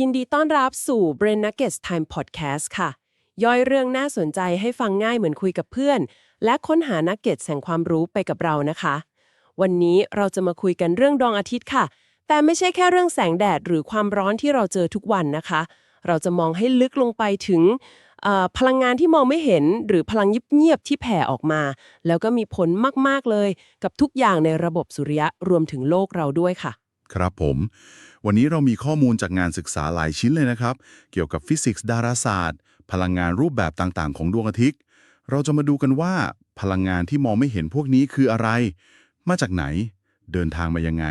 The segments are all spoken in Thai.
ยินดีต้อนรับสู่ Brain Nuggets Time Podcast ค่ะ ย่อยเรื่องน่าสนใจให้ฟังง่ายเหมือนคุยกับเพื่อน และค้นหานักเก็ตแห่งความรู้ไปกับเรานะคะ วันนี้เราจะมาคุยกันเรื่องดวงอาทิตย์ค่ะ แต่ไม่ใช่แค่เรื่องแสงแดดหรือความร้อนที่เราเจอทุกวันนะคะ เราจะมองให้ลึกลงไปถึงพลังงานที่มองไม่เห็นหรือพลังเงียบๆที่แผ่ออกมา แล้วก็มีผลมากๆเลย กับทุกอย่างในระบบสุริยะรวมถึงโลกเราด้วยค่ะ ครับผม วันนี้เรามีข้อมูลจากงานศึกษาหลายชิ้นเลยนะครับ เกี่ยวกับฟิสิกส์ดาราศาสตร์ พลังงานรูปแบบต่างๆ ของดวงอาทิตย์ เราจะมาดูกันว่า พลังงานที่มองไม่เห็นพวกนี้คืออะไร มาจากไหน เดินทางมายังไง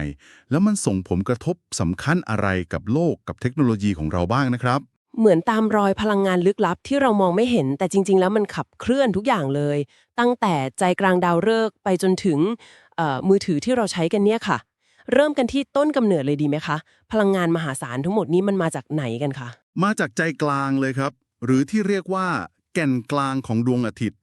แล้วมันส่งผลกระทบสำคัญอะไรกับโลกกับเทคโนโลยีของเราบ้างนะครับ เหมือนตามรอยพลังงานลึกลับที่เรามองไม่เห็น แต่จริง ๆ แล้วมันขับเคลื่อนทุกอย่างเลย ตั้งแต่ใจกลางดาวฤกษ์ไปจนถึงเอ่อมือถือที่เราใช้กันเนี่ยค่ะ เริ่มกันที่ต้นกำเนิดเลยดีไหมคะ พลังงานมหาศาลทั้งหมดนี้มันมาจากไหนกันคะมาจากใจกลางเลยครับ หรือที่เรียกว่าแก่นกลางของดวงอาทิตย์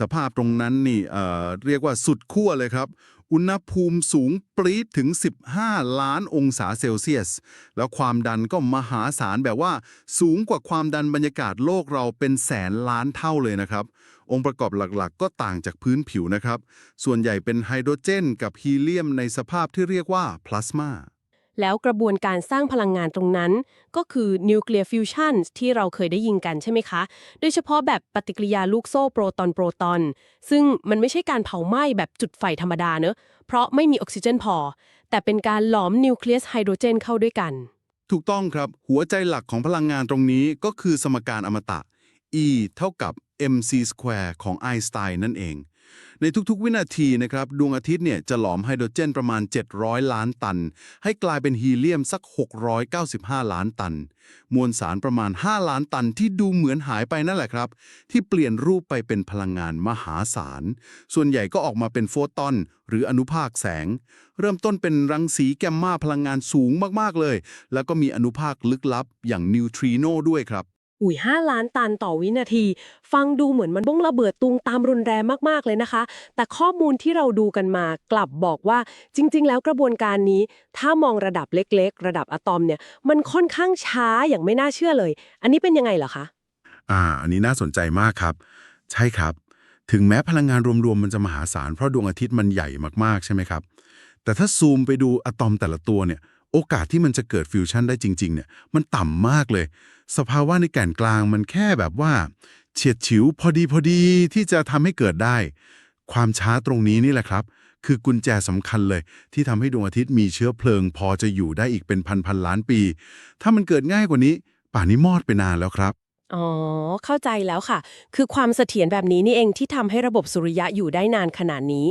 สภาพตรงนั้นนี่เอ่อเรียกว่าสุดขั้วเลยครับ อุณหภูมิสูงปรี๊ดถึง 15 ล้านองศาเซลเซียส แล้วความดันก็มหาศาลแบบว่า สูงกว่าความดันบรรยากาศโลกเราเป็นแสนล้านเท่าเลยนะครับ องค์ประกอบหลักๆ ก็ต่างจากพื้นผิวนะครับ ส่วนใหญ่เป็นไฮโดรเจน กับฮีเลียมในสภาพที่เรียกว่าพลาสมาแล้วกระบวนการสร้างพลังงานตรงนั้น ก็คือนิวเคลียร์ฟิวชันที่เราเคยได้ยินกันใช่ไหมคะ โดยเฉพาะแบบปฏิกิริยาลูกโซ่โปรตอนโปรตอน ซึ่งมันไม่ใช่การเผาไหม้แบบจุดไฟธรรมดาเนอะ เพราะไม่มีออกซิเจนพอ แต่เป็นการหลอมนิวเคลียสไฮโดรเจนเข้าด้วยกัน ถูกต้องครับ หัวใจหลักของพลังงานตรงนี้ก็คือสมการอมตะ E เท่ากับ mc square ของ ไอน์สไตน์นั่นเอง ในทุกๆ วินาทีนะครับดวงอาทิตย์เนี่ยจะหลอมไฮโดรเจนประมาณ 700 ล้านตัน ให้กลายเป็นฮีเลียมสัก 695 ล้านตัน มวลสารประมาณ 5 ล้านตันที่ดูเหมือนหายไปนั่นแหละครับ ที่เปลี่ยนรูปไปเป็นพลังงานมหาศาล ส่วนใหญ่ก็ออกมาเป็นโฟตอน หรืออนุภาคแสง เริ่มต้นเป็นรังสีแกมมาพลังงานสูงมากๆเลย แล้วก็มีอนุภาคลึกลับอย่างนิวทรีโนด้วยครับ อุ้ย5 ล้านตันต่อวินาที ฟังดูเหมือนมันบ้งระเบิดตุงตามรุนแรงมากๆเลยนะคะ แต่ข้อมูลที่เราดูกันมากลับบอกว่าจริง ๆ แล้วกระบวนการนี้ ถ้ามองระดับเล็ก ๆ ระดับอะตอมเนี่ยมันค่อนข้างช้าอย่างไม่น่าเชื่อเลย อันนี้เป็นยังไงเหรอคะอ่า อันนี้น่าสนใจมากครับ ใช่ครับ ถึงแม้พลังงานรวมๆมันจะมหาศาลเพราะดวงอาทิตย์มันใหญ่มากๆใช่ไหมครับแต่ถ้าซูมไปดูอะตอมแต่ละตัวเนี่ย โอกาสที่มันจะเกิดฟิวชั่นได้จริง ๆ เนี่ย มันต่ำมากเลย สภาวะในแก่นกลางมันแค่แบบว่า เฉียดฉิวพอดีพอดีที่จะทำให้เกิดได้ ความช้าตรงนี้นี่แหละครับ คือกุญแจสำคัญเลย ที่ทำให้ดวงอาทิตย์มีเชื้อเพลิง พอจะอยู่ได้อีกเป็นพันพันล้านปี ถ้ามันเกิดง่ายกว่านี้ ป่านนี้มอดไปนานแล้วครับ อ๋อ เข้าใจแล้วค่ะ คือความเสถียรแบบนี้นี่เองที่ทำให้ระบบสุริยะอยู่ได้นานขนาดนี้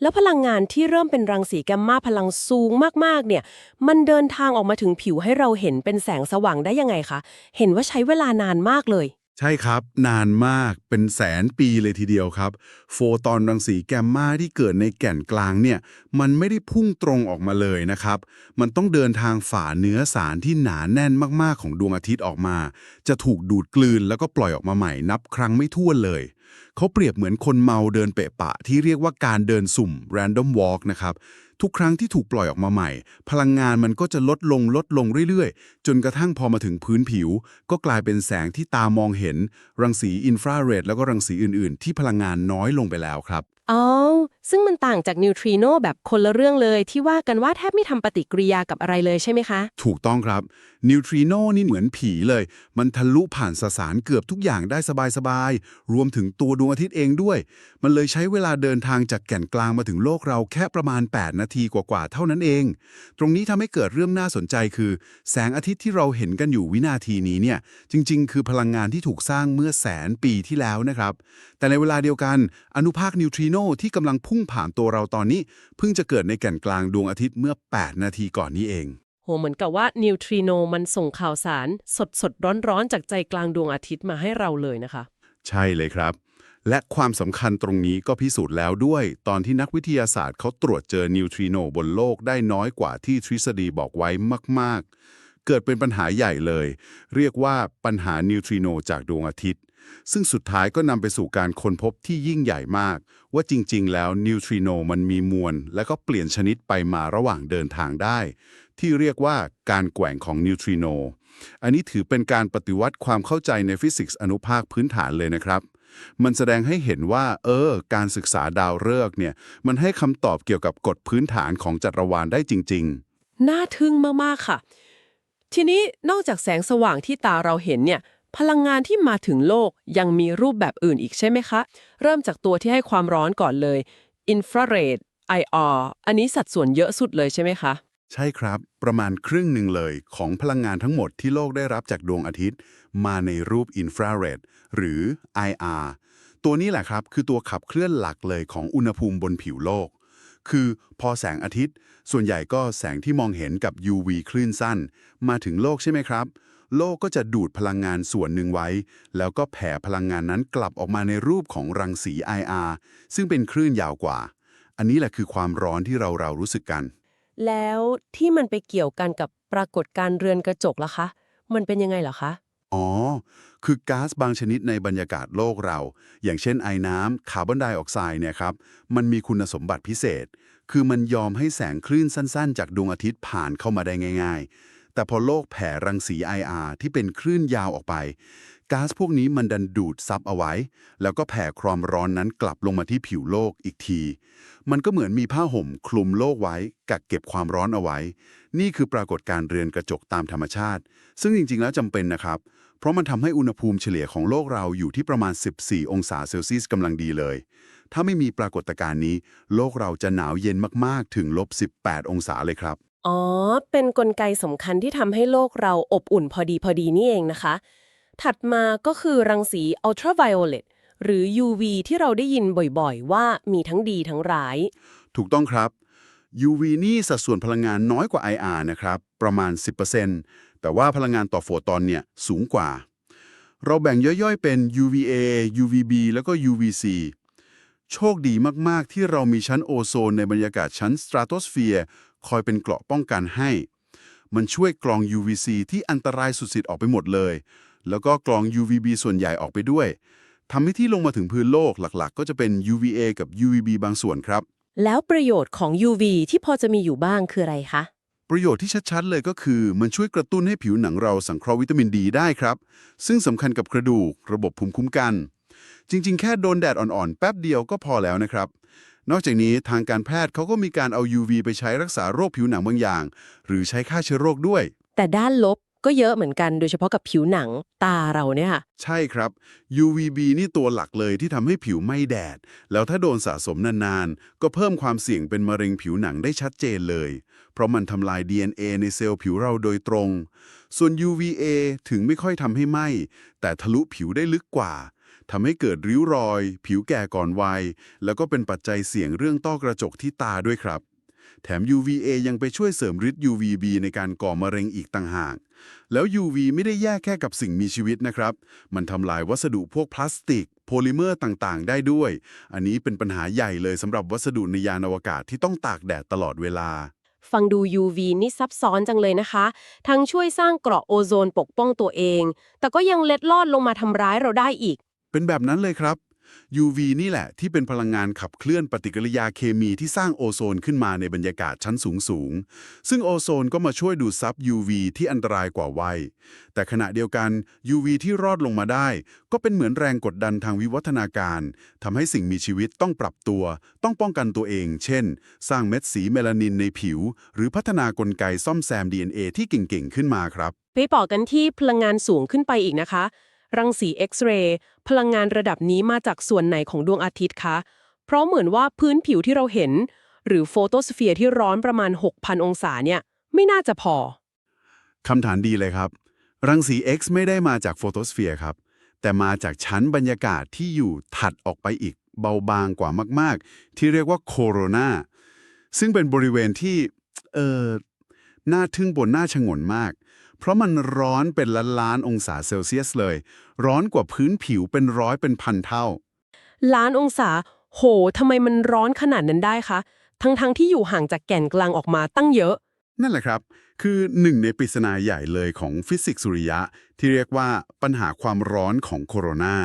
แล้วพลังงานที่เริ่มเป็นรังสีแกมมาพลังสูงมากๆ เนี่ย มันเดินทางออกมาถึงผิวให้เราเห็นเป็นแสงสว่างได้ยังไงคะ เห็นว่าใช้เวลานานมากเลย ใช่ครับ นานมากเป็นแสนปีเลยทีเดียวครับ โฟตอนรังสีแกมมาที่เกิดในแก่นกลางเนี่ย มันไม่ได้พุ่งตรงออกมาเลยนะครับ มันต้องเดินทางฝ่าเนื้อสารที่หนาแน่นมากๆของดวงอาทิตย์ออกมา จะถูกดูดกลืนแล้วก็ปล่อยออกมาใหม่นับครั้งไม่ถ้วนเลย เขาเปรียบเหมือนคนเมาเดินเปะปะที่เรียกว่าการเดินสุ่ม random walk นะครับ ทุกครั้งที่ถูกปล่อยออกมาใหม่ พลังงานมันก็จะลดลงลดลงเรื่อยๆ จนกระทั่งพอมาถึงพื้นผิว ก็กลายเป็นแสงที่ตามองเห็น รังสีอินฟราเรดแล้วก็รังสีอื่นๆ ที่พลังงานน้อยลงไปแล้วครับ อ๋อ ซึ่งมันต่างจากนิวทรีโนแบบคนละเรื่องเลย ที่ว่ากันว่าแทบไม่ทำปฏิกิริยากับอะไรเลยใช่ไหมคะ ถูกต้องครับ นิวทรีโนนี่เหมือนผีเลย มันทะลุผ่านสสารเกือบทุกอย่างได้สบายๆ รวมถึงตัวดวงอาทิตย์เองด้วย มันเลยใช้เวลาเดินทางจากแก่นกลางมาถึงโลกเราแค่ประมาณ 8 นาทีกว่าๆ เท่านั้นเอง ตรงนี้ทำให้เกิดเรื่องน่าสนใจคือ แสงอาทิตย์ที่เราเห็นกันอยู่วินาทีนี้เนี่ย จริง ๆ คือพลังงานที่ถูกสร้างเมื่อแสนปีที่แล้วนะครับ แต่ในเวลาเดียวกันอนุภาคนิวทรีโนที่กำลังพุ่งผ่านตัวเราตอนนี้ เพิ่งจะเกิดในแก่นกลางดวงอาทิตย์เมื่อ 8 นาทีก่อนนี้เองโหเหมือนกับว่านิวทรีโนมันส่งข่าวสาร สดสดร้อนร้อนๆ จากใจกลางดวงอาทิตย์มาให้เราเลยนะคะ ใช่เลยครับ และความสำคัญตรงนี้ก็พิสูจน์แล้วด้วย ตอนที่นักวิทยาศาสตร์เขาตรวจเจอนิวทรีโนบนโลกได้น้อยกว่าที่ทฤษฎีบอกไว้มาก ๆ เกิดเป็นปัญหาใหญ่เลย เรียกว่าปัญหานิวทรีโนจากดวงอาทิตย์ ซึ่งสุดท้ายก็นำไปสู่การค้นพบที่ยิ่งใหญ่มาก ว่าจริงๆ แล้วนิวทรีโนมันมีมวล และก็เปลี่ยนชนิดไปมาระหว่างเดินทางได้ ที่เรียกว่าการแกว่งของนิวทรีโนอันนี้ถือเป็นการปฏิวัติความเข้าใจในฟิสิกส์อนุภาคพื้นฐานเลยนะครับ มันแสดงให้เห็นว่า เออ การศึกษาดาวฤกษ์เนี่ย มันให้คำตอบเกี่ยวกับกฎพื้นฐานของจักรวาลได้จริง ๆ น่าทึ่งมากๆค่ะ ทีนี้นอกจากแสงสว่างที่ตาเราเห็นเนี่ย พลังงานที่มาถึงโลกยังมีรูปแบบอื่นอีกใช่ไหมคะ เริ่มจากตัวที่ให้ความร้อนก่อนเลยอินฟราเรด IR อันนี้สัดส่วนเยอะสุดเลยใช่ไหมคะ ใช่ครับ ประมาณครึ่งหนึ่งเลยของพลังงานทั้งหมดที่โลกได้รับจากดวงอาทิตย์ มาในรูปอินฟราเรดหรือ IR ตัวนี้แหละครับ คือตัวขับเคลื่อนหลักเลยของอุณหภูมิบนผิวโลก คือพอแสงอาทิตย์ ส่วนใหญ่ก็แสงที่มองเห็นกับ UV คลื่นสั้น มาถึงโลกใช่ไหมครับ โลกก็จะดูดพลังงานส่วนหนึ่งไว้ แล้วก็แผ่พลังงานนั้นกลับออกมาในรูปของรังสี IR ซึ่งเป็นคลื่นยาวกว่า อันนี้แหละคือความร้อนที่เราเรารู้สึกกัน แล้วที่มันไปเกี่ยวกันกับปรากฏการณ์เรือนกระจกล่ะคะ มันเป็นยังไงเหรอคะ อ๋อ คือก๊าซบางชนิดในบรรยากาศโลกเรา อย่างเช่นไอน้ำคาร์บอนไดออกไซด์เนี่ยครับ มันมีคุณสมบัติพิเศษ คือมันยอมให้แสงคลื่นสั้น ๆ จากดวงอาทิตย์ผ่านเข้ามาได้ง่าย ๆ แต่พอโลกแผ่รังสี IR ที่เป็นคลื่นยาวออกไปก๊าซพวกนี้มันดันดูดซับเอาไว้ แล้วก็แผ่ความร้อนนั้นกลับลงมาที่ผิวโลกอีกที มันก็เหมือนมีผ้าห่มคลุมโลกไว้ กักเก็บความร้อนเอาไว้ นี่คือปรากฏการณ์เรือนกระจกตามธรรมชาติ ซึ่งจริงๆแล้วจำเป็นนะครับ เพราะมันทำให้อุณหภูมิเฉลี่ยของโลกเราอยู่ที่ประมาณ 14 องศาเซลเซียสกำลังดีเลย ถ้าไม่มีปรากฏการณ์นี้ โลกเราจะหนาวเย็นมากๆถึงลบ18 องศาเลยครับ อ๋อ เป็นนกลไกสำคัญที่ทำให้โลกเราอบอุ่นพอดีพอดีนี่เองนะคะ ถัดมาก็คือรังสี ultraviolet หรือ UV ที่เราได้ยินบ่อยๆ ว่ามีทั้งดีทั้งร้าย ถูกต้องครับ UV นี่สัดส่วนพลังงานน้อยกว่า IR นะครับ ประมาณ 10%แต่ว่าพลังงานต่อโฟตอนเนี่ยสูงกว่า เราแบ่งย่อยๆเป็น UVA UVB แล้วก็ UVC โชคดีมากๆ ที่เรามีชั้นโอโซนในบรรยากาศชั้นสตราโตสเฟียร์ คอยเป็นเกราะป้องกันให้ มันช่วยกรอง UVC ที่อันตรายสุดๆออกไปหมดเลย แล้วก็กรอง UVB ส่วนใหญ่ออกไปด้วยทำให้ที่ลงมาถึงพื้นโลกหลักๆ ก็จะเป็น UVA กับ UVB บางส่วนครับ แล้วประโยชน์ของ UV ที่พอจะมีอยู่บ้างคืออะไรคะ ประโยชน์ที่ชัดๆเลยก็คือ มันช่วยกระตุ้นให้ผิวหนังเราสังเคราะห์วิตามินดีได้ครับ ซึ่งสำคัญกับกระดูก ระบบภูมิคุ้มกัน จริง ๆ แค่โดนแดดอ่อนๆ แป๊บเดียวก็พอแล้วนะครับ นอกจากนี้ทางการแพทย์เขาก็มีการเอา UV ไปใช้รักษาโรคผิวหนังบางอย่าง หรือใช้ฆ่าเชื้อโรคด้วย แต่ด้านลบก็เยอะเหมือนกันโดยเฉพาะกับผิวหนังตาเราเนี่ยค่ะ ใช่ครับ UVB นี่ตัวหลักเลยที่ทำให้ผิวไม่แดด แล้วถ้าโดนสะสมนานๆ ก็เพิ่มความเสี่ยงเป็นมะเร็งผิวหนังได้ชัดเจนเลย เพราะมันทำลาย DNA ในเซลล์ผิวเราโดยตรง ส่วน UVA ถึงไม่ค่อยทำให้ไหม้แต่ทะลุผิวได้ลึกกว่า ทำให้เกิดริ้วรอย ผิวแก่ก่อนวัย แล้วก็เป็นปัจจัยเสี่ยงเรื่องต้อกระจกที่ตาด้วยครับ แถม UVA ยังไปช่วยเสริมฤทธิ์ UVB ในการก่อมะเร็งอีกต่างหาก แล้ว UV ไม่ได้แยกแค่กับสิ่งมีชีวิตนะครับ มันทำลายวัสดุพวกพลาสติก โพลิเมอร์ต่างๆ ได้ด้วย อันนี้เป็นปัญหาใหญ่เลยสำหรับวัสดุในยานอวกาศที่ต้องตากแดดตลอดเวลาฟังดู UV นี่ซับซ้อนจังเลยนะคะ ทั้งช่วยสร้างเกราะโอโซนปกป้องตัวเอง แต่ก็ยังเล็ดลอดลงมาทำร้ายเราได้อีก เป็นแบบนั้นเลยครับ UV นี่แหละที่เป็นพลังงานขับเคลื่อนปฏิกิริยาเคมีที่สร้างโอโซนขึ้นมาในบรรยากาศชั้นสูงสูง ซึ่งโอโซนก็มาช่วยดูดซับ UV ที่อันตรายกว่าไวัยแต่ขณะเดียวกัน UV ที่รอดลงมาได้ ก็เป็นเหมือนแรงกดดันทางวิวัฒนาการทำให้สิ่งมีชีวิตต้องปรับตัว ต้องป้องกันตัวเอง เช่น สร้างเม็ดสีเมลานินในผิว หรือพัฒนากลไกซ่อมแซม DNA ที่เก่งๆขึ้นมาครับไปต่อกันที่พลังงานสูงขึ้นไปอีกนะคะ รังสี X-ray พลังงานระดับนี้มาจากส่วนไหนของดวงอาทิตย์คะ เพราะเหมือนว่าพื้นผิวที่เราเห็น หรือโฟโตสเฟียร์ที่ร้อนประมาณ 6,000 องศาเนี่ย ไม่น่าจะพอคำถามดีเลยครับ รังสี X ไม่ได้มาจากโฟโตสเฟียร์ครับ แต่มาจากชั้นบรรยากาศที่อยู่ถัดออกไปอีก เบาบางกว่ามาก ๆ ที่เรียกว่าโคโรนาซึ่งเป็นบริเวณที่เออน่าทึ่งบนหน้าชงนมาก เพราะมันร้อนเป็นล้านล้านๆองศาเซลเซียสเลย ร้อนกว่าพื้นผิวเป็นร้อยเป็นพันเท่า ล้านองศา โหทำไมมันร้อนขนาดนั้นได้คะ ทั้งๆที่อยู่ห่างจากแก่นกลางออกมาตั้งเยอะ นั่นแหละครับ คือหนึ่งในปริศนาใหญ่เลยของฟิสิกส์สุริยะ ที่เรียกว่าปัญหาความร้อนของโคโรนา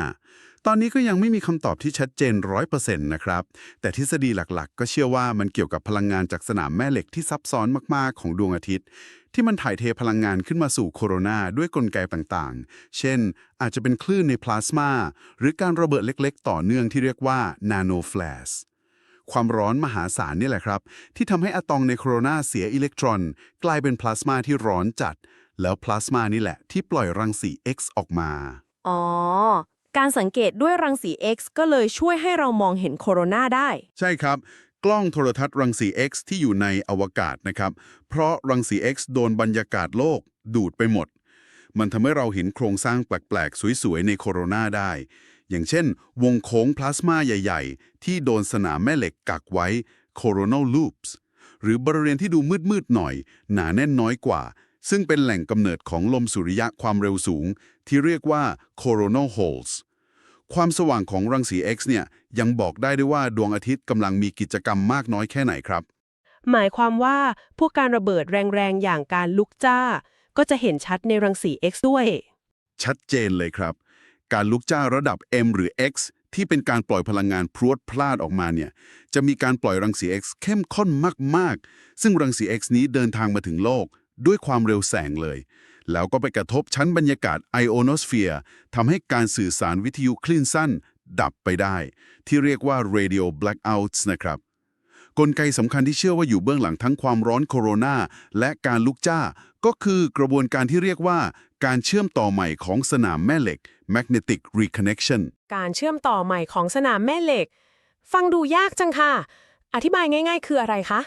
ตอนนี้ก็ยังไม่มีคำตอบที่ชัดเจน 100%นะครับ แต่ทฤษฎีหลักๆ ก็เชื่อว่ามันเกี่ยวกับพลังงานจากสนามแม่เหล็กที่ซับซ้อนมากๆ ของดวงอาทิตย์ ที่มันถ่ายเทพลังงานขึ้นมาสู่โคโรนาด้วยกลไกต่างๆ เช่น อาจจะเป็นคลื่นในพลาสมา หรือการระเบิดเล็กๆ ต่อเนื่องที่เรียกว่านาโนแฟลชความร้อนมหาศาลนี่แหละครับ ที่ทำให้อะตอมในโคโรนาเสียอิเล็กตรอน กลายเป็นพลาสมาที่ร้อนจัด แล้วพลาสมานี่แหละ ที่ปล่อยรังสี X ออกมา อ๋อ การสังเกตด้วยรังสี X ก็เลยช่วยให้เรามองเห็นโคโรนาได้ ใช่ครับ กล้องโทรทัศน์รังสี X ที่อยู่ในอวกาศนะครับ เพราะรังสี X โดนบรรยากาศโลกดูดไปหมด มันทำให้เราเห็นโครงสร้างแปลก ๆ สวย ๆ ในโคโรนาได้ อย่างเช่น วงโค้งพลาสมาใหญ่ ๆ ที่โดนสนามแม่เหล็กกักไว้ coronal loops หรือบริเวณที่ดูมืด ๆ หน่อย หนาแน่นน้อยกว่า ซึ่งเป็นแหล่งกำเนิดของลมสุริยะความเร็วสูง ที่เรียกว่า coronal holes ความสว่างของรังสี X เนี่ยยังบอกได้ด้วยว่าดวงอาทิตย์กำลังมีกิจกรรมมากน้อยแค่ไหนครับ หมายความว่าพวกการระเบิดแรงๆ อย่างการลุกจ้า ก็จะเห็นชัดในรังสี X ด้วย ชัดเจนเลยครับ การลุกจ้าระดับ M หรือ X ที่เป็นการปล่อยพลังงานพรวดพลาดออกมาเนี่ยจะมีการปล่อยรังสี X เข้มข้นมากๆ ซึ่งรังสี X นี้เดินทางมาถึงโลกด้วยความเร็วแสงเลย แล้วก็ไปกระทบชั้นบรรยากาศไอโอโนสเฟียร์ทำให้การสื่อสารวิทยุคลื่นสั้น ดับไปได้ ที่เรียกว่า radio blackouts นะครับ กลไกสำคัญที่เชื่อว่าอยู่เบื้องหลังทั้งความร้อนโคโรนาและการลุกจ้า ก็คือกระบวนการที่เรียกว่า การเชื่อมต่อใหม่ของสนามแม่เหล็ก magnetic reconnection การเชื่อมต่อใหม่ของสนามแม่เหล็ก ฟังดูยากจังค่ะ อธิบายง่าย ๆ คืออะไรคะ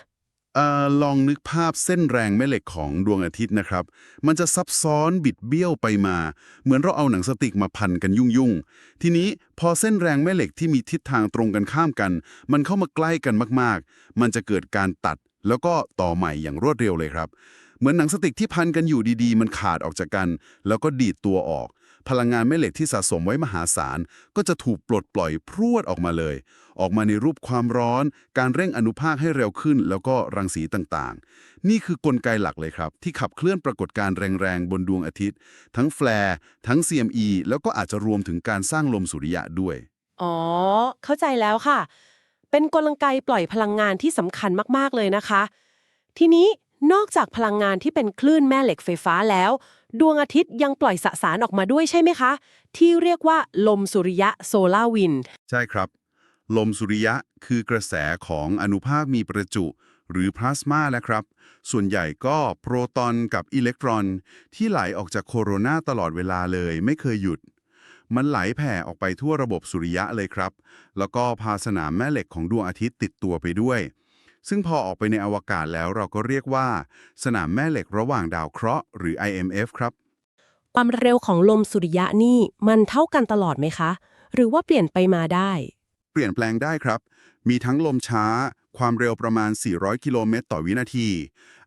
ลองนึกภาพเส้นแรงแม่เหล็กของดวงอาทิตย์นะครับ มันจะซับซ้อนบิดเบี้ยวไปมา เหมือนเราเอาหนังสติกมาพันกันยุ่งๆ ทีนี้พอเส้นแรงแม่เหล็กที่มีทิศทางตรงกันข้ามกัน มันเข้ามาใกล้กันมากๆ มันจะเกิดการตัดแล้วก็ต่อใหม่อย่างรวดเร็วเลยครับ เหมือนหนังสติกที่พันกันอยู่ดีๆ มันขาดออกจากกัน แล้วก็ดีดตัวออก พลังงานแม่เหล็กที่สะสมไว้มหาศาล ก็จะถูกปลดปล่อยพรวดออกมาเลย ออกมาในรูปความร้อน การเร่งอนุภาคให้เร็วขึ้น แล้วก็รังสีต่างๆ นี่คือกลไกหลักเลยครับ ที่ขับเคลื่อนปรากฏการณ์แรงๆ บนดวงอาทิตย์ ทั้งแฟลร์ทั้ง CME แล้วก็อาจจะรวมถึงการสร้างลมสุริยะด้วย อ๋อ เข้าใจแล้วค่ะ เป็นกลไกปล่อยพลังงานที่สำคัญมากๆเลยนะคะ ทีนี้นอกจากพลังงานที่เป็นคลื่นแม่เหล็กไฟฟ้าแล้ว ดวงอาทิตย์ยังปล่อยสสารออกมาด้วยใช่ไหมคะ ที่เรียกว่าลมสุริยะโซลาร์วินด์ใช่ครับ ลมสุริยะคือกระแสของอนุภาคมีประจุ หรือพลาสมานะครับ ส่วนใหญ่ก็โปรตอนกับอิเล็กตรอน ที่ไหลออกจากโคโรนาตลอดเวลาเลย ไม่เคยหยุด มันไหลแผ่ออกไปทั่วระบบสุริยะเลยครับ แล้วก็พาสนามแม่เหล็กของดวงอาทิตย์ติดตัวไปด้วย ซึ่งพอออกไปในอวกาศแล้วเราก็เรียกว่า สนามแม่เหล็กระหว่างดาวเคราะห์หรือ IMF ครับ ความเร็วของลมสุริยะนี่มันเท่ากันตลอดไหมคะ หรือว่าเปลี่ยนไปมาได้ เปลี่ยนแปลงได้ครับ มีทั้งลมช้า ความเร็วประมาณ 400 กิโลเมตรต่อวินาที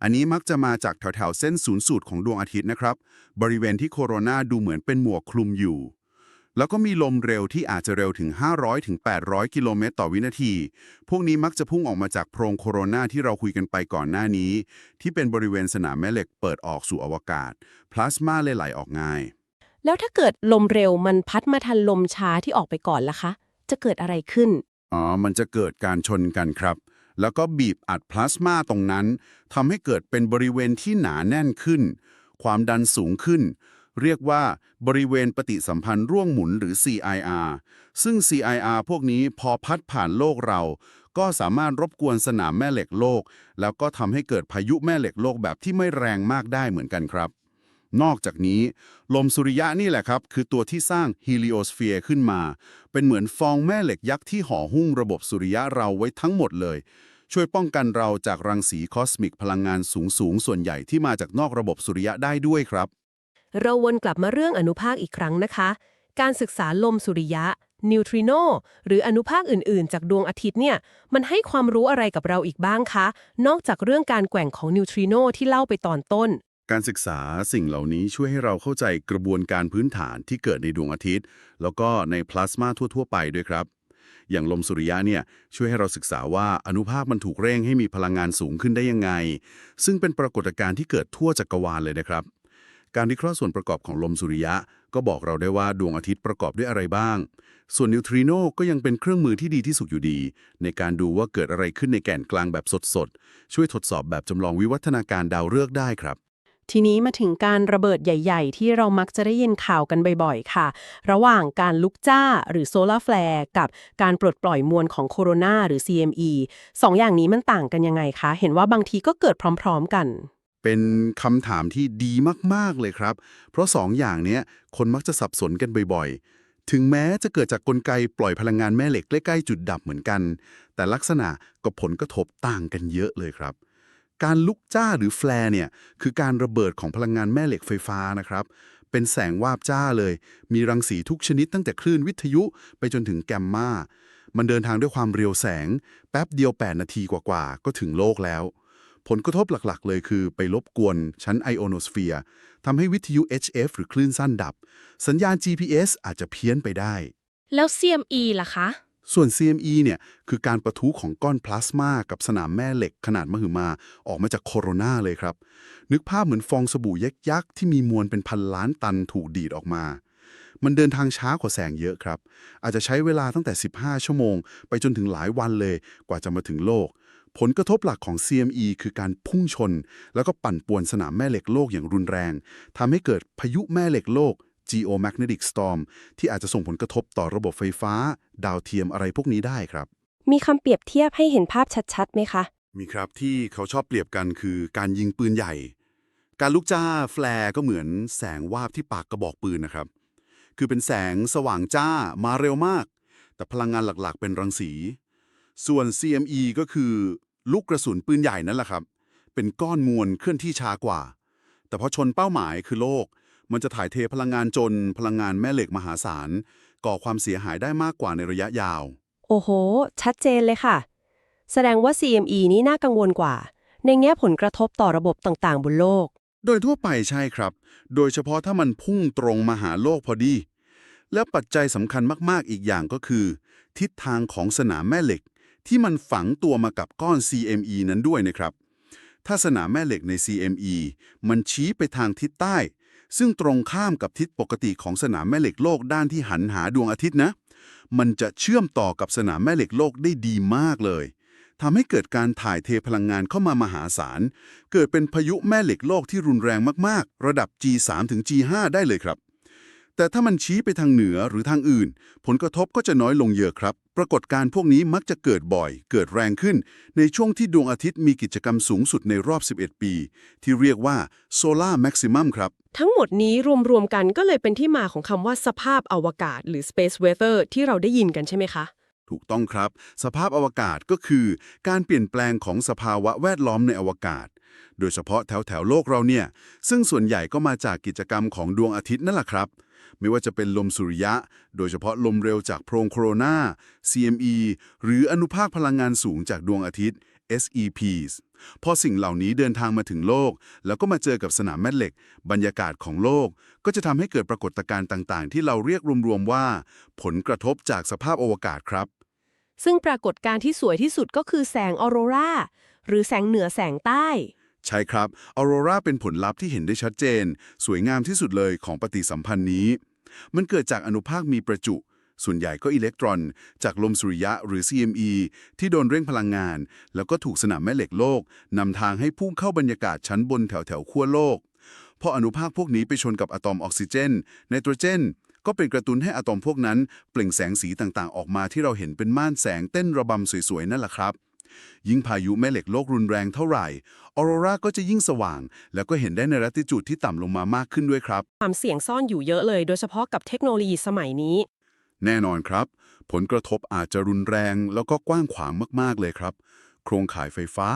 อันนี้มักจะมาจากแถวๆเส้นศูนย์สูตรของดวงอาทิตย์นะครับ บริเวณที่โคโรนาดูเหมือนเป็นหมวกคลุมอยู่ แล้วก็มีลมเร็วที่อาจจะเร็วถึง 500ถึง800กิโลเมตรต่อวินาที พวกนี้มักจะพุ่งออกมาจากโพรงโคโรนาที่เราคุยกันไปก่อนหน้านี้ ที่เป็นบริเวณสนามแม่เหล็กเปิดออกสู่อวกาศ พลาสมาเลยไหลออกง่าย แล้วถ้าเกิดลมเร็วมันพัดมาทันลมช้าที่ออกไปก่อนล่ะคะ จะเกิดอะไรขึ้น อ๋อ มันจะเกิดการชนกันครับ แล้วก็บีบอัดพลาสมาตรงนั้นทำให้เกิดเป็นบริเวณที่หนาแน่นขึ้น ความดันสูงขึ้น เรียกว่าบริเวณปฏิสัมพันธ์ร่วงหมุนหรือ CIR ซึ่ง CIR พวกนี้พอพัดผ่านโลกเรา ก็สามารถรบกวนสนามแม่เหล็กโลก แล้วก็ทำให้เกิดพายุแม่เหล็กโลกแบบที่ไม่แรงมากได้เหมือนกันครับ นอกจากนี้ ลมสุริยะนี่แหละครับ คือตัวที่สร้างฮีลิโอสเฟียร์ขึ้นมา เป็นเหมือนฟองแม่เหล็กยักษ์ที่ห่อหุ้มระบบสุริยะเราไว้ทั้งหมดเลยช่วยป้องกันเราจากรังสีคอสมิกพลังงานสูงสูงส่วนใหญ่ที่มาจากนอกระบบสุริยะได้ด้วยครับ เราวนกลับมาเรื่องอนุภาคอีกครั้งนะคะ การศึกษาลมสุริยะ นิวทริโนหรืออนุภาคอื่นๆ จากดวงอาทิตย์เนี่ย มันให้ความรู้อะไรกับเราอีกบ้างคะ นอกจากเรื่องการแกว่งของนิวทริโนที่เล่าไปตอนต้น การศึกษาสิ่งเหล่านี้ช่วยให้เราเข้าใจกระบวนการพื้นฐานที่เกิดในดวงอาทิตย์ แล้วก็ในพลาสมาทั่ว ๆ ไปด้วยครับ อย่างลมสุริยะเนี่ยช่วยให้เราศึกษาว่าอนุภาคมันถูกเร่งให้มีพลังงานสูงขึ้นได้ยังไง ซึ่งเป็นปรากฏการณ์ที่เกิดทั่วจักรวาลเลยนะครับ การวิเคราะห์ส่วนประกอบของลมสุริยะ ก็บอกเราได้ว่าดวงอาทิตย์ประกอบด้วยอะไรบ้าง ส่วนนิวทริโนก็ยังเป็นเครื่องมือที่ดีที่สุดอยู่ดี ในการดูว่าเกิดอะไรขึ้นในแก่นกลางแบบสดๆ ช่วยทดสอบแบบจำลองวิวัฒนาการดาวฤกษ์ได้ครับทีนี้มาถึงการระเบิดใหญ่ ๆ ที่เรามักจะได้ยินข่าวกันบ่อยๆ ค่ะ ระหว่างการลุกจ้าหรือโซลาร์แฟลร์กับการปลดปล่อยมวลของโคโรนาหรือ CME สองอย่างนี้มันต่างกันยังไงคะ เห็นว่าบางทีก็เกิดพร้อม ๆ กัน เป็นคำถามที่ดีมากๆเลยครับ เพราะสองอย่างนี้คนมักจะสับสนกันบ่อยๆ ถึงแม้จะเกิดจากกลไกปล่อยพลังงานแม่เหล็กใกล้ๆจุดดับเหมือนกัน แต่ลักษณะกับผลกระทบต่างกันเยอะเลยครับ การลุกจ้าหรือแฟลร์เนี่ยคือการระเบิดของพลังงานแม่เหล็กไฟฟ้านะครับ เป็นแสงวาบจ้าเลย มีรังสีทุกชนิดตั้งแต่คลื่นวิทยุไปจนถึงแกมมามันเดินทางด้วยความเร็วแสง แป๊บเดียว 8 นาทีกว่าๆ ก็ถึงโลกแล้ว ผลกระทบหลักๆ เลยคือไปรบกวนชั้นไอโอโนสเฟียร์ทำให้วิทยุ HF หรือคลื่นสั้นดับ สัญญาณ GPS อาจจะเพี้ยนไปได้ แล้ว CME ล่ะคะ ส่วน CME เนี่ยคือการประทุของก้อนพลาสมากับสนามแม่เหล็กขนาดมหึมาออกมาจากโคโรนาเลยครับ นึกภาพเหมือนฟองสบู่ยักษ์ๆที่มีมวลเป็นพันล้านตันถูกดีดออกมา มันเดินทางช้ากว่าแสงเยอะครับ อาจจะใช้เวลาตั้งแต่ 15 ชั่วโมง ไปจนถึงหลายวันเลยกว่าจะมาถึงโลก ผลกระทบหลักของ CME คือการพุ่งชน แล้วก็ปั่นป่วนสนามแม่เหล็กโลกอย่างรุนแรงทำให้เกิดพายุแม่เหล็กโลก geomagnetic storm ที่อาจจะส่งผลกระทบต่อระบบไฟฟ้า ดาวเทียมอะไรพวกนี้ได้ครับ มีคำเปรียบเทียบให้เห็นภาพชัดๆไหมคะ มีครับที่เขาชอบเปรียบกันคือการยิงปืนใหญ่ การลุกจ้าแฟลร์ก็เหมือนแสงวาบที่ปากกระบอกปืนนะครับ คือเป็นแสงสว่างจ้ามาเร็วมาก แต่พลังงานหลักๆ เป็นรังสี ส่วน CME ก็คือลูกกระสุนปืนใหญ่นั่นแหละครับ เป็นก้อนมวลเคลื่อนที่ช้ากว่า แต่พอชนเป้าหมายคือโลก มันจะถ่ายเทพลังงานจน พลังงานแม่เหล็กมหาศาล ก่อความเสียหายได้มากกว่าในระยะยาว โอ้โห ชัดเจนเลยค่ะ แสดงว่า CME นี้น่ากังวลกว่า ในแง่ผลกระทบต่อระบบต่างๆ บนโลก โดยทั่วไปใช่ครับ โดยเฉพาะถ้ามันพุ่งตรงมาหาโลกพอดี แล้วปัจจัยสำคัญมากๆอีกอย่างก็คือ ทิศทางของสนามแม่เหล็ก ที่มันฝังตัวมากับก้อน CME นั้นด้วยนะครับ ถ้าสนามแม่เหล็กใน CME มันชี้ไปทางทิศใต้ ซึ่งตรงข้ามกับทิศปกติของสนามแม่เหล็กโลกด้านที่หันหาดวงอาทิตย์นะ มันจะเชื่อมต่อกับสนามแม่เหล็กโลกได้ดีมากเลยทำให้เกิดการถ่ายเทพลังงานเข้ามามหาศาล เกิดเป็นพายุแม่เหล็กโลกที่รุนแรงมากๆ ระดับ G3 ถึง G5 ได้เลยครับ แต่ถ้ามันชี้ไปทางเหนือหรือทางอื่น ผลกระทบก็จะน้อยลงเยอะครับ รากฏการณ์พวกนี้มักจะเกิดบ่อย เกิดแรงขึ้น ในช่วงที่ดวงอาทิตย์มีกิจกรรมสูงสุดในรอบ 11 ปี ที่เรียกว่า Solar Maximum ครับ ทั้งหมดนี้รวมๆกันก็เลยเป็นที่มาของคำว่าสภาพอวกาศ หรือ space weather ที่เราได้ยินกันใช่ไหมคะ ถูกต้องครับ สภาพอวกาศก็คือ การเปลี่ยนแปลงของสภาวะแวดล้อมในอวกาศ โดยเฉพาะแถวแถวๆโลกเราเนี่ย ซึ่งส่วนใหญ่ก็มาจากกิจกรรมของดวงอาทิตย์นั่นแหละครับ ไม่ว่าจะเป็นลมสุริยะ โดยเฉพาะลมเร็วจากโพรงโคโรนา CME หรืออนุภาคพลังงานสูงจากดวงอาทิตย์ SEPs พอสิ่งเหล่านี้เดินทางมาถึงโลก แล้วก็มาเจอกับสนามแม่เหล็ก บรรยากาศของโลก ก็จะทำให้เกิดปรากฏการณ์ต่าง ๆ ที่เราเรียกรวม ๆ ว่า ผลกระทบจากสภาพอวกาศครับ ซึ่งปรากฏการณ์ที่สวยที่สุดก็คือแสงออโรราหรือแสงเหนือแสงใต้ ใช่ครับออโรราเป็นผลลัพธ์ที่เห็นได้ชัดเจน สวยงามที่สุดเลยของปฏิสัมพันธ์นี้ มันเกิดจากอนุภาคมีประจุ ส่วนใหญ่ก็อิเล็กตรอน จากลมสุริยะหรือ CME ที่โดนเร่งพลังงาน แล้วก็ถูกสนามแม่เหล็กโลกนำทางให้พุ่งเข้าบรรยากาศชั้นบนแถวแถวๆขั้วโลกพออนุภาคพวกนี้ไปชนกับอะตอมออกซิเจนไนโตรเจนก็เป็นกระตุ้นให้อะตอมพวกนั้น เปล่งแสงสีต่างๆ ออกมาที่เราเห็นเป็นม่านแสงเต้นระบำสวยๆ นั่นแหละครับ ยิ่งพายุแม่เหล็กโลกรุนแรงเท่าไหร่ออโรราก็จะยิ่งสว่าง แล้วก็เห็นได้ในรัติจูดที่ต่ำลงมามากขึ้นด้วยครับ ความเสี่ยงซ่อนอยู่เยอะเลย โดยเฉพาะกับเทคโนโลยีสมัยนี้ แน่นอนครับ ผลกระทบอาจจะรุนแรงแล้วก็กว้างขวางมากๆเลยครับ โครงข่ายไฟฟ้า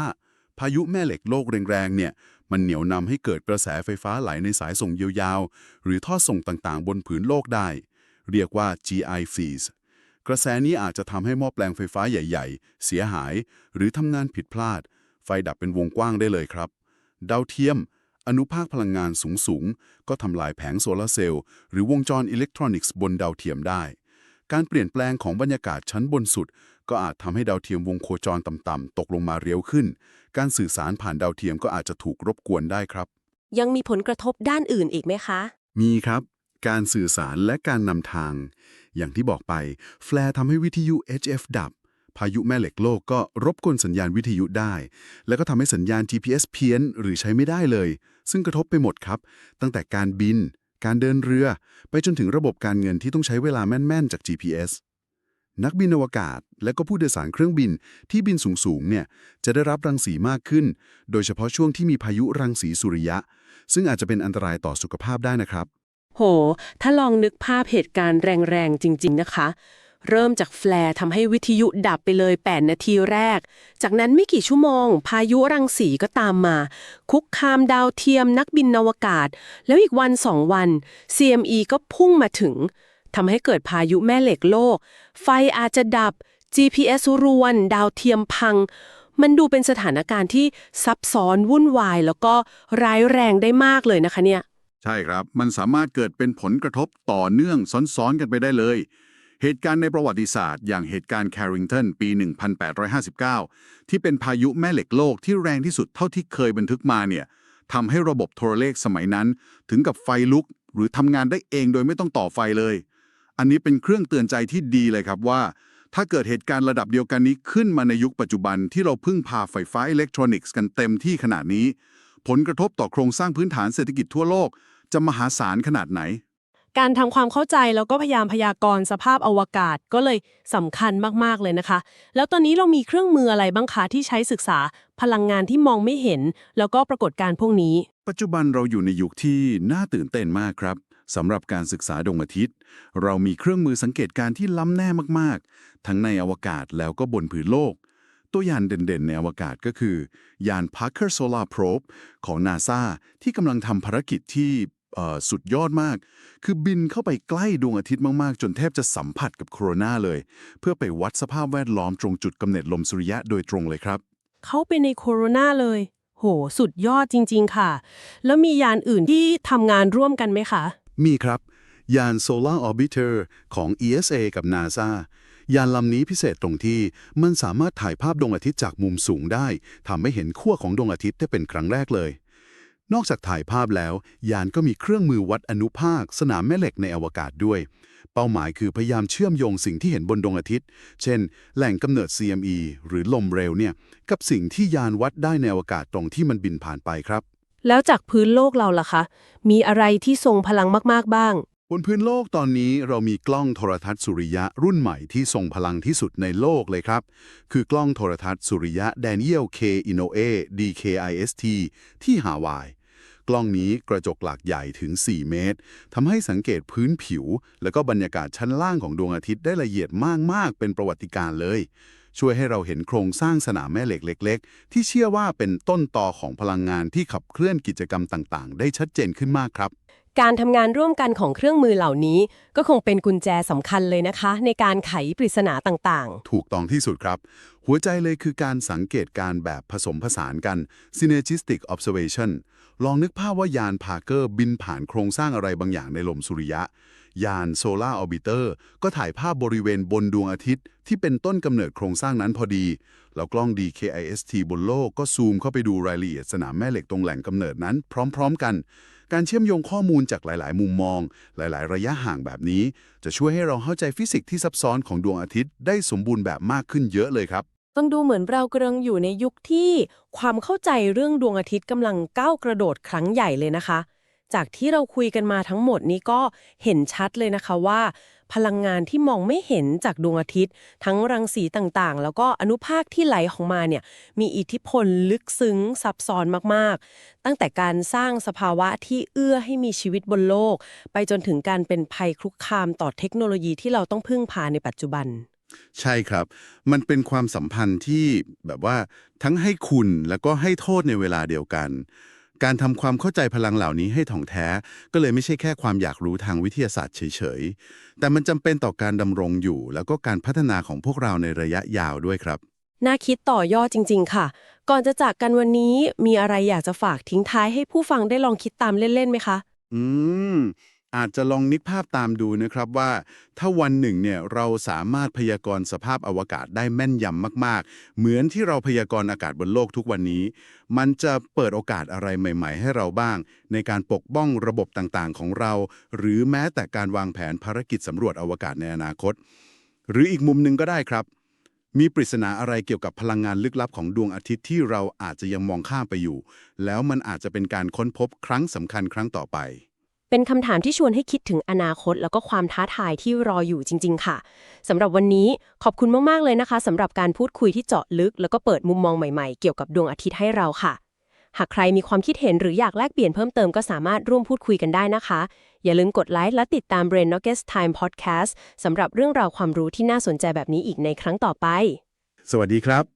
พายุแม่เหล็กโลกแรงๆเนี่ย มันเหนี่ยวนำให้เกิดกระแสไฟฟ้าไหลในสายส่งยาวๆ หรือท่อส่งต่างๆ บนผืนโลกได้ เรียกว่า GI fees กระแสนี้อาจจะทำให้หม้อแปลงไฟฟ้าใหญ่ ๆ เสียหาย หรือทำงานผิดพลาด ไฟดับเป็นวงกว้างได้เลยครับ ดาวเทียม อนุภาคพลังงานสูง ๆ ก็ทำลายแผงโซลาร์เซลล์หรือวงจรอิเล็กทรอนิกส์บนดาวเทียมได้ การเปลี่ยนแปลงของบรรยากาศชั้นบนสุด ก็อาจทำให้ดาวเทียมวงโคจรต่ำๆตกลงมาเร็วขึ้น การสื่อสารผ่านดาวเทียมก็อาจจะถูกรบกวนได้ครับ ยังมีผลกระทบด้านอื่นอีกไหมคะ มีครับ การสื่อสารและการนำทาง อย่างที่บอกไป แฟลร์ทำให้วิทยุ HF ดับ พายุแม่เหล็กโลกก็รบกวนสัญญาณวิทยุได้ แล้วก็ทำให้สัญญาณ GPS เพี้ยนหรือใช้ไม่ได้เลย ซึ่งกระทบไปหมดครับ ตั้งแต่การบิน การเดินเรือ ไปจนถึงระบบการเงินที่ต้องใช้เวลาแม่น ๆ จาก GPS นักบินอวกาศและก็ผู้โดยสารเครื่องบินที่บินสูงๆเนี่ยจะได้รับรังสีมากขึ้น โดยเฉพาะช่วงที่มีพายุรังสีสุริยะ ซึ่งอาจจะเป็นอันตรายต่อสุขภาพได้นะครับ โห ถ้าลองนึกภาพเหตุการณ์แรงๆ จริง ๆ นะคะ เริ่มจากแฟลร์ทำให้วิทยุดับไปเลย 8 นาทีแรก จากนั้นไม่กี่ชั่วโมง พายุรังสีก็ตามมา คุกคามดาวเทียมนักบินอวกาศ แล้วอีกวันสองวัน CME ก็พุ่งมาถึงทำให้เกิดพายุแม่เหล็กโลก ไฟอาจจะดับ GPS รวน ดาวเทียมพัง มันดูเป็นสถานการณ์ที่ซับซ้อนวุ่นวาย แล้วก็ร้ายแรงได้มากเลยนะคะเนี่ย ใช่ครับ มันสามารถเกิดเป็นผลกระทบต่อเนื่องซ้อนๆกันไปได้เลย เหตุการณ์ในประวัติศาสตร์ อย่างเหตุการณ์แคริงตันปี 1859 ที่เป็นพายุแม่เหล็กโลกที่แรงที่สุดเท่าที่เคยบันทึกมาเนี่ยทำให้ระบบโทรเลขสมัยนั้น ถึงกับไฟลุก หรือทำงานได้เองโดยไม่ต้องต่อไฟเลย อันนี้เป็นเครื่องเตือนใจที่ดีเลยครับว่า ถ้าเกิดเหตุการณ์ระดับเดียวกันนี้ขึ้นมาในยุคปัจจุบันที่เราพึ่งพาไฟฟ้าอิเล็กทรอนิกส์กันเต็มที่ขนาดนี้ ผลกระทบต่อโครงสร้างพื้นฐานเศรษฐกิจทั่วโลก จะมหาศาลขนาดไหน การทำความเข้าใจแล้วก็พยายามพยากรณ์สภาพอวกาศก็เลยสำคัญมากๆเลยนะคะ แล้วตอนนี้เรามีเครื่องมืออะไรบ้างคะที่ใช้ศึกษาพลังงานที่มองไม่เห็น แล้วก็ปรากฏการณ์พวกนี้ ปัจจุบันเราอยู่ในยุคที่น่าตื่นเต้นมากครับสำหรับการศึกษาดวงอาทิตย์ เรามีเครื่องมือสังเกตการณ์ที่ล้ำแน่มากๆ ทั้งในอวกาศแล้วก็บนผืนโลก ตัวอย่างเด่นๆ ในอวกาศก็คือ ยาน Parker Solar Probe ของ NASA ที่กำลังทำภารกิจที่เอ่อสุดยอดมาก คือบินเข้าไปใกล้ดวงอาทิตย์มากๆ จนแทบจะสัมผัสกับโคโรนาเลย เพื่อไปวัดสภาพแวดล้อมตรงจุดกำเนิดลมสุริยะโดยตรงเลยครับ เข้าไปในโคโรนาเลย โห สุดยอดจริง ๆ ค่ะ แล้วมียานอื่นที่ทำงานร่วมกันไหมคะ มีครับ ยาน Solar Orbiter ของ ESA กับ NASA ยานลำนี้พิเศษตรงที่มันสามารถถ่ายภาพดวงอาทิตย์จากมุมสูงได้ทำให้เห็นขั้วของดวงอาทิตย์ได้เป็นครั้งแรกเลย นอกจากถ่ายภาพแล้ว ยานก็มีเครื่องมือวัดอนุภาค สนามแม่เหล็กในอวกาศด้วย เป้าหมายคือพยายามเชื่อมโยงสิ่งที่เห็นบนดวงอาทิตย์ เช่น แหล่งกำเนิด CME หรือลมเร็วเนี่ยกับสิ่งที่ยานวัดได้ในอวกาศตรงที่มันบินผ่านไปครับ แล้วจากพื้นโลกเราล่ะคะ มีอะไรที่ทรงพลังมากๆบ้าง บนพื้นโลกตอนนี้เรามีกล้องโทรทัศน์สุริยะรุ่นใหม่ที่ทรงพลังที่สุดในโลกเลยครับ คือกล้องโทรทัศน์สุริยะ Daniel K Inoue DKIST ที่ฮาวาย กล้องนี้กระจกหลักใหญ่ถึง 4 เมตรทำให้สังเกตพื้นผิว แล้วก็บรรยากาศชั้นล่างของดวงอาทิตย์ได้ละเอียดมาก ๆ เป็นประวัติการเลย ช่วยให้เราเห็นโครงสร้างสนามแม่เหล็กเล็ก ๆ ที่เชื่อว่าเป็นต้นตอของพลังงานที่ขับเคลื่อนกิจกรรมต่าง ๆ ได้ชัดเจนขึ้นมากครับ การทำงานร่วมกันของเครื่องมือเหล่านี้ ก็คงเป็นกุญแจสำคัญเลยนะคะ ในการไขปริศนาต่างๆ ถูกต้องที่สุดครับ หัวใจเลยคือการสังเกตการแบบผสมผสานกัน synergistic observation ลองนึกภาพว่ายานพาร์เกอร์บินผ่านโครงสร้างอะไรบางอย่างในลมสุริยะ ยาน Solar Orbiter ก็ถ่ายภาพบริเวณบนดวงอาทิตย์ ที่เป็นต้นกำเนิดโครงสร้างนั้นพอดี แล้วกล้อง DKIST บนโลกก็ซูมเข้าไปดูรายละเอียดสนามแม่เหล็กตรงแหล่งกำเนิดนั้น พร้อม ๆ กัน การเชื่อมโยงข้อมูลจากหลาย ๆ มุมมอง หลาย ๆ ระยะห่างแบบนี้ จะช่วยให้เราเข้าใจฟิสิกส์ที่ซับซ้อนของดวงอาทิตย์ได้สมบูรณ์แบบมากขึ้นเยอะเลยครับๆต้องดูเหมือนเรากำลังอยู่ในยุคที่ความเข้าใจเรื่องดวงอาทิตย์กำลังก้าวกระโดดครั้งใหญ่เลยนะคะ จากที่เราคุยกันมาทั้งหมดนี้ก็เห็นชัดเลยนะคะว่า พลังงานที่มองไม่เห็นจากดวงอาทิตย์ ทั้งรังสีต่างๆ แล้วก็อนุภาคที่ไหลของมาเนี่ยมีอิทธิพลลึกซึ้งซับซ้อนมากๆ ตั้งแต่การสร้างสภาวะที่เอื้อให้มีชีวิตบนโลก ไปจนถึงการเป็นภัยคุกคามต่อเทคโนโลยีที่เราต้องพึ่งพาในปัจจุบัน ใช่ครับ มันเป็นความสัมพันธ์ที่แบบว่าทั้งให้คุณแล้วก็ให้โทษในเวลาเดียวกัน การทำความเข้าใจพลังเหล่านี้ให้ถ่องแท้ ก็เลยไม่ใช่แค่ความอยากรู้ทางวิทยาศาสตร์เฉยๆ แต่มันจำเป็นต่อการดำรงอยู่ แล้วก็การพัฒนาของพวกเราในระยะยาวด้วยครับ น่าคิดต่อยอดจริง ๆ ค่ะ ก่อนจะจากกันวันนี้มีอะไรอยากจะฝากทิ้งท้ายให้ผู้ฟังได้ลองคิดตามเล่นๆไหมคะ อืม อาจจะลองนึกภาพตามดูนะครับว่า ถ้าวันหนึ่งเนี่ยเราสามารถพยากรณ์สภาพอวกาศได้แม่นยำมาก ๆ เหมือนที่เราพยากรณ์อากาศบนโลกทุกวันนี้ มันจะเปิดโอกาสอะไรใหม่ ๆ ให้เราบ้าง ในการปกป้องระบบต่างๆ ของเรา หรือแม้แต่การวางแผนภารกิจสำรวจอวกาศในอนาคต หรืออีกมุมหนึ่งก็ได้ครับ มีปริศนาอะไรเกี่ยวกับพลังงานลึกลับของดวงอาทิตย์ที่เราอาจจะยังมองข้ามไปอยู่ แล้วมันอาจจะเป็นการค้นพบครั้งสำคัญครั้งต่อไป เป็นคำถามที่ชวนให้คิดถึงอนาคต แล้วก็ความท้าทายที่รออยู่จริง ๆ ค่ะสำหรับวันนี้ขอบคุณมากๆเลยนะคะสำหรับการพูดคุยที่เจาะลึก แล้วก็เปิดมุมมองใหม่ๆ เกี่ยวกับดวงอาทิตย์ให้เราค่ะ หากใครมีความคิดเห็นหรืออยากแลกเปลี่ยนเพิ่มเติมก็สามารถร่วมพูดคุยกันได้นะคะ อย่าลืมกดไลค์และติดตาม Brain n u g g e t s Time Podcast สำหรับเรื่องราวความรู้ที่น่าสนใจแบบนี้อีกในครั้งต่อไป สวัสดีครับ